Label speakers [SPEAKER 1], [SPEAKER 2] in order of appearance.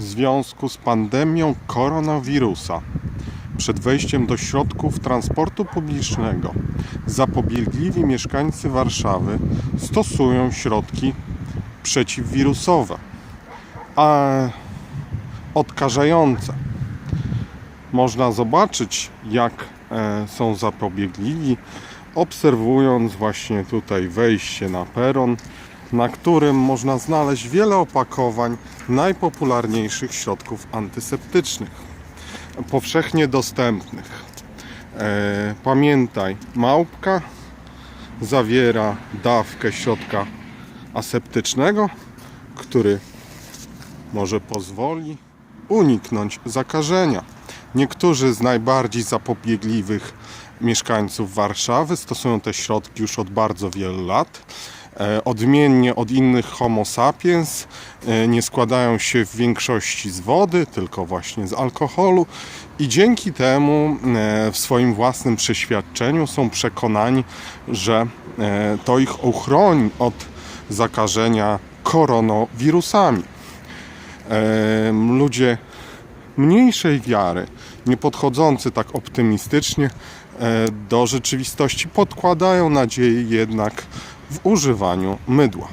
[SPEAKER 1] w związku z pandemią koronawirusa przed wejściem do środków transportu publicznego zapobiegliwi mieszkańcy Warszawy stosują środki przeciwwirusowe, a odkażające. Można zobaczyć, jak e, są zapobiegliwi, obserwując właśnie tutaj wejście na peron, na którym można znaleźć wiele opakowań najpopularniejszych środków antyseptycznych, powszechnie dostępnych. E, pamiętaj, małpka zawiera dawkę środka aseptycznego, który może pozwoli uniknąć zakażenia. Niektórzy z najbardziej zapobiegliwych mieszkańców Warszawy stosują te środki już od bardzo wielu lat. E, Odmiennie od innych Homo sapiens e, nie składają się w większości z wody, tylko właśnie z alkoholu i dzięki temu e, w swoim własnym przeświadczeniu są przekonani, że to ich uchroni od zakażenia koronawirusami. Ludzie mniejszej wiary, nie podchodzący tak optymistycznie do rzeczywistości, podkładają nadzieję jednak w używaniu mydła.